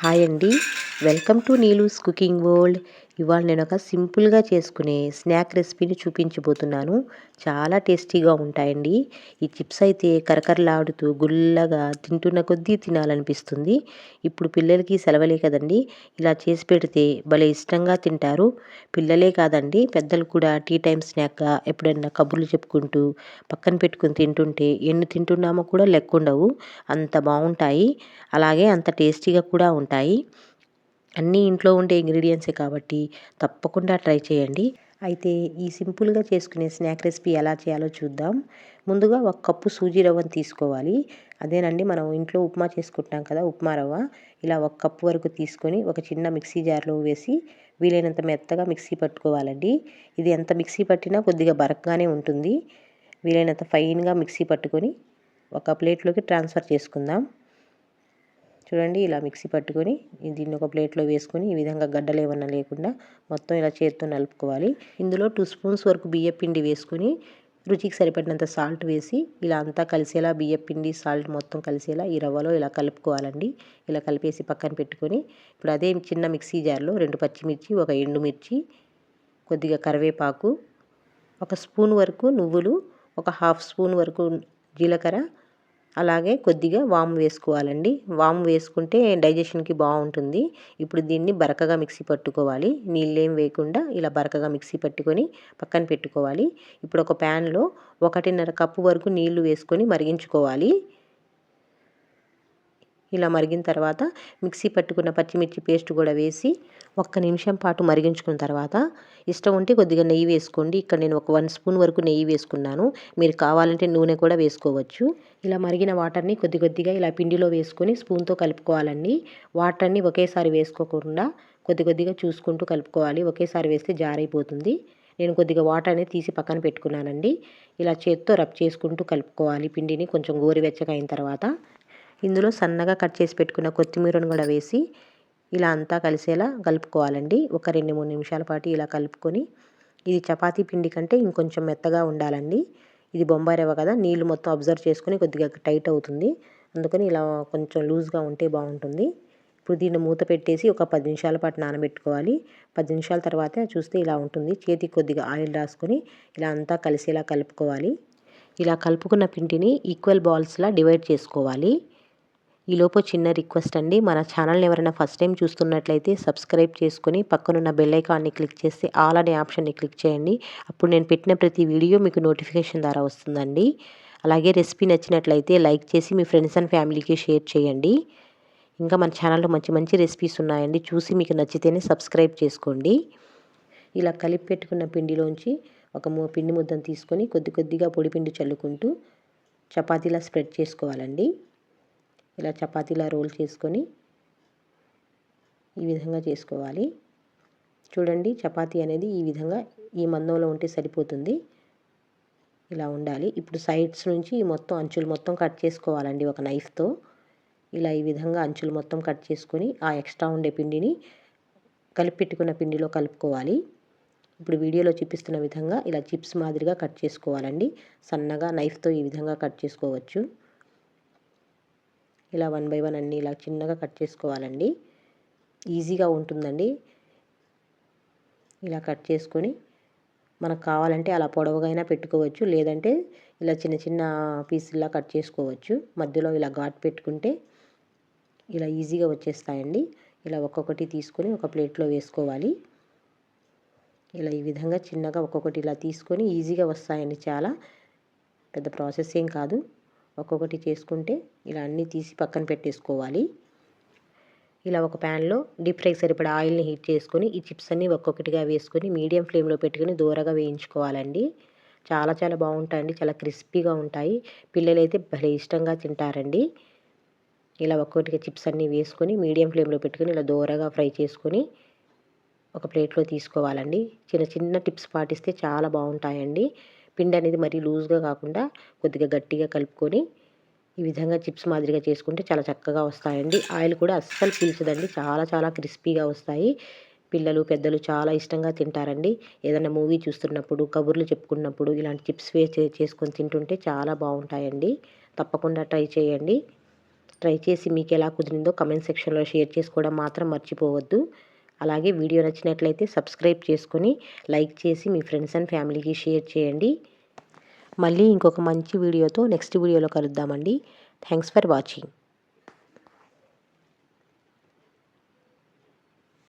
Hi అండి. Welcome to Neelu's cooking world. ఇవాళ నేను ఒక సింపుల్గా చేసుకునే స్నాక్ రెసిపీని చూపించబోతున్నాను. చాలా టేస్టీగా ఉంటాయండి. ఈ చిప్స్ అయితే కరకరలాడుతూ గుల్లగా తింటున్న కొద్దీ తినాలనిపిస్తుంది. ఇప్పుడు పిల్లలకి సెలవులే కదండి. ఇలా చేసి పెడితే భలే ఇష్టంగా తింటారు. పిల్లలే కాదండి. పెద్దలు కూడా టీ టైం స్నాక్గా ఎప్పుడైనా కబుర్లు చెప్పుకుంటూ పక్కన పెట్టుకుని తింటుంటే ఎన్ని తింటున్నామో కూడా లెక్క ఉండవు అంత బాగుంటాయి అలాగే అంత టేస్టీగా కూడా ఉంటాయి. అన్నీ ఇంట్లో ఉండే ఇంగ్రీడియంట్సే కాబట్టి తప్పకుండా ట్రై చేయండి. అయితే ఈ సింపుల్గా చేసుకునే స్నాక్ రెసిపీ ఎలా చేయాలో చూద్దాం. ముందుగా ఒక కప్పు సూజీ రవ్వను తీసుకోవాలి. అదేనండి మనం ఇంట్లో ఉప్మా చేసుకుంటాం కదా ఉప్మా రవ్వ. ఇలా ఒక కప్పు వరకు తీసుకొని ఒక చిన్న మిక్సీ జార్లో వేసి వీలైనంత మెత్తగా మిక్సీ పట్టుకోవాలండి. ఇది ఎంత మిక్సీ పట్టినా కొద్దిగా బరక్గానే ఉంటుంది. వీలైనంత ఫైన్గా మిక్సీ పట్టుకొని ఒక ప్లేట్లోకి ట్రాన్స్ఫర్ చేసుకుందాం. చూడండి ఇలా మిక్సీ పట్టుకొని దీన్ని ఒక ప్లేట్లో వేసుకొని ఈ విధంగా గడ్డలు ఏమన్నా లేకుండా మొత్తం ఇలా చేతితో నలుపుకోవాలి. ఇందులో టూ స్పూన్స్ వరకు బియ్య పిండి వేసుకొని రుచికి సరిపడినంత సాల్ట్ వేసి ఇలా అంతా కలిసేలా బియ్య పిండి సాల్ట్ మొత్తం కలిసేలా ఈ రవ్వలో ఇలా కలుపుకోవాలండి. ఇలా కలిపేసి పక్కన పెట్టుకొని ఇప్పుడు అదే చిన్న మిక్సీ జార్లో రెండు పచ్చిమిర్చి ఒక ఎండుమిర్చి కొద్దిగా కరివేపాకు ఒక స్పూన్ వరకు నువ్వులు ఒక హాఫ్ స్పూన్ వరకు జీలకర్ర అలాగే కొద్దిగా వాము వేసుకోవాలండి. వాము వేసుకుంటే డైజెషన్కి బాగుంటుంది. ఇప్పుడు దీన్ని బరకగా మిక్సీ పట్టుకోవాలి. నీళ్ళేం వేయకుండా ఇలా బరకగా మిక్సీ పట్టుకొని పక్కన పెట్టుకోవాలి. ఇప్పుడు ఒక ప్యాన్లో ఒకటిన్నర కప్పు వరకు నీళ్ళు వేసుకొని మరిగించుకోవాలి. ఇలా మరిగిన తర్వాత మిక్సీ పట్టుకున్న పచ్చిమిర్చి పేస్ట్ కూడా వేసి ఒక్క నిమిషం పాటు మరిగించుకున్న తర్వాత ఇష్టం ఉంటే కొద్దిగా నెయ్యి వేసుకోండి. ఇక్కడ నేను ఒక వన్ స్పూన్ వరకు నెయ్యి వేసుకున్నాను. మీరు కావాలంటే నూనె కూడా వేసుకోవచ్చు. ఇలా మరిగిన వాటర్ని కొద్ది కొద్దిగా ఇలా పిండిలో వేసుకొని స్పూన్తో కలుపుకోవాలండి. వాటర్ని ఒకేసారి వేసుకోకుండా కొద్ది కొద్దిగా చూసుకుంటూ కలుపుకోవాలి. ఒకేసారి వేస్తే జారైపోతుంది. నేను కొద్దిగా వాటర్ అనేది తీసి పక్కన పెట్టుకున్నానండి. ఇలా చేత్తో రబ్ చేసుకుంటూ కలుపుకోవాలి. పిండిని కొంచెం గోరువెచ్చగా అయిన తర్వాత ఇందులో సన్నగా కట్ చేసి పెట్టుకున్న కొత్తిమీరను కూడా వేసి ఇలా అంతా కలిసేలా కలుపుకోవాలండి. ఒక రెండు మూడు నిమిషాల పాటు ఇలా కలుపుకొని ఇది చపాతీ పిండి కంటే ఇంకొంచెం మెత్తగా ఉండాలండి. ఇది బొంబాయి రవ్వ కదా నీళ్ళు మొత్తం అబ్జర్వ్ చేసుకొని కొద్దిగా టైట్ అవుతుంది. అందుకని ఇలా కొంచెం లూజ్గా ఉంటే బాగుంటుంది. ఇప్పుడు దీన్ని మూత పెట్టేసి ఒక పది నిమిషాల పాటు నానబెట్టుకోవాలి. పది నిమిషాల తర్వాత చూస్తే ఇలా ఉంటుంది. చేతికి కొద్దిగా ఆయిల్ రాసుకొని ఇలా అంతా కలిసేలా కలుపుకోవాలి. ఇలా కలుపుకున్న పిండిని ఈక్వల్ బాల్స్లా డివైడ్ చేసుకోవాలి. ఈలోపు చిన్న రిక్వెస్ట్ అండి. మన ఛానల్ని ఎవరైనా ఫస్ట్ టైం చూస్తున్నట్లయితే సబ్స్క్రైబ్ చేసుకుని పక్కనున్న బెల్ ఐకాన్ని క్లిక్ చేస్తే ఆల్ అనే ఆప్షన్ని క్లిక్ చేయండి. అప్పుడు నేను పెట్టిన ప్రతి వీడియో మీకు నోటిఫికేషన్ ద్వారా వస్తుందండి. అలాగే రెసిపీ నచ్చినట్లయితే లైక్ చేసి మీ ఫ్రెండ్స్ అండ్ ఫ్యామిలీకి షేర్ చేయండి. ఇంకా మన ఛానల్లో మంచి మంచి రెసిపీస్ ఉన్నాయండి. చూసి మీకు నచ్చితేనే సబ్స్క్రైబ్ చేసుకోండి. ఇలా కలిపి పెట్టుకున్న పిండిలోంచి ఒక పిండి ముద్దను తీసుకొని కొద్ది కొద్దిగా పొడి పిండి చల్లుకుంటూ చపాతీలా స్ప్రెడ్ చేసుకోవాలండి. ఇలా చపాతీలా రోల్ చేసుకొని ఈ విధంగా చేసుకోవాలి. చూడండి చపాతీ అనేది ఈ విధంగా ఈ మందంలో ఉంటే సరిపోతుంది. ఇలా ఉండాలి. ఇప్పుడు సైడ్స్ నుంచి మొత్తం అంచులు మొత్తం కట్ చేసుకోవాలండి ఒక నైఫ్తో. ఇలా ఈ విధంగా అంచులు మొత్తం కట్ చేసుకొని ఆ ఎక్స్ట్రా ఉండే పిండిని కలిపెట్టుకున్న పిండిలో కలుపుకోవాలి. ఇప్పుడు వీడియోలో చూపిస్తున్న విధంగా ఇలా చిప్స్ మాదిరిగా కట్ చేసుకోవాలండి. సన్నగా నైఫ్తో ఈ విధంగా కట్ చేసుకోవచ్చు. ఇలా వన్ బై వన్ అన్నీ ఇలా చిన్నగా కట్ చేసుకోవాలండి. ఈజీగా ఉంటుందండి. ఇలా కట్ చేసుకొని మనకు కావాలంటే అలా పొడవుగైనా పెట్టుకోవచ్చు. లేదంటే ఇలా చిన్న చిన్న పీసుల్లా కట్ చేసుకోవచ్చు. మధ్యలో ఇలా ఘాట్ పెట్టుకుంటే ఇలా ఈజీగా వచ్చేస్తాయండి. ఇలా ఒక్కొక్కటి తీసుకొని ఒక ప్లేట్లో వేసుకోవాలి. ఇలా ఈ విధంగా చిన్నగా ఒక్కొక్కటి ఇలా తీసుకొని ఈజీగా వస్తాయండి చాలా. పెద్ద ప్రాసెస్ ఏం కాదు. ఒక్కొక్కటి చేసుకుంటే ఇలా అన్నీ తీసి పక్కన పెట్టేసుకోవాలి. ఇలా ఒక ప్యాన్లో డీప్ ఫ్రైకి సరిపడా ఆయిల్ని హీట్ చేసుకొని ఈ చిప్స్ అన్నీ ఒక్కొక్కటిగా వేసుకొని మీడియం ఫ్లేమ్లో పెట్టుకొని దూరగా వేయించుకోవాలండి. చాలా చాలా బాగుంటాయండి చాలా క్రిస్పీగా ఉంటాయి. పిల్లలైతే భలే ఇష్టంగా తింటారండి. ఇలా ఒక్కొక్కటిగా చిప్స్ అన్నీ వేసుకొని మీడియం ఫ్లేమ్లో పెట్టుకొని ఇలా దూరగా ఫ్రై చేసుకొని ఒక ప్లేట్లో తీసుకోవాలండి. చిన్న చిన్న టిప్స్ పాటిస్తే చాలా బాగుంటాయండి. పిండి అనేది మరీ లూజ్గా కాకుండా కొద్దిగా గట్టిగా కలుపుకొని ఈ విధంగా చిప్స్ మాదిరిగా చేసుకుంటే చాలా చక్కగా వస్తాయండి. ఆయిల్ కూడా అస్సలు పీల్చదండి. చాలా చాలా క్రిస్పీగా వస్తాయి. పిల్లలు పెద్దలు చాలా ఇష్టంగా తింటారండి. ఏదైనా మూవీ చూస్తున్నప్పుడు కబుర్లు చెప్పుకున్నప్పుడు ఇలాంటి చిప్స్ వేసి చేసుకొని తింటుంటే చాలా బాగుంటాయండి. తప్పకుండా ట్రై చేయండి. ట్రై చేసి మీకు ఎలా కుదిరిందో కమెంట్ సెక్షన్లో షేర్ చేసుకోవడం మాత్రం మర్చిపోవద్దు. అలాగే వీడియో నచ్చినట్లయితే సబ్స్క్రైబ్ చేసుకొని లైక్ చేసి మీ ఫ్రెండ్స్ అండ్ ఫ్యామిలీకి షేర్ చేయండి. మళ్ళీ ఇంకొక మంచి వీడియోతో నెక్స్ట్ వీడియోలో కలుద్దామండి. Thanks for watching.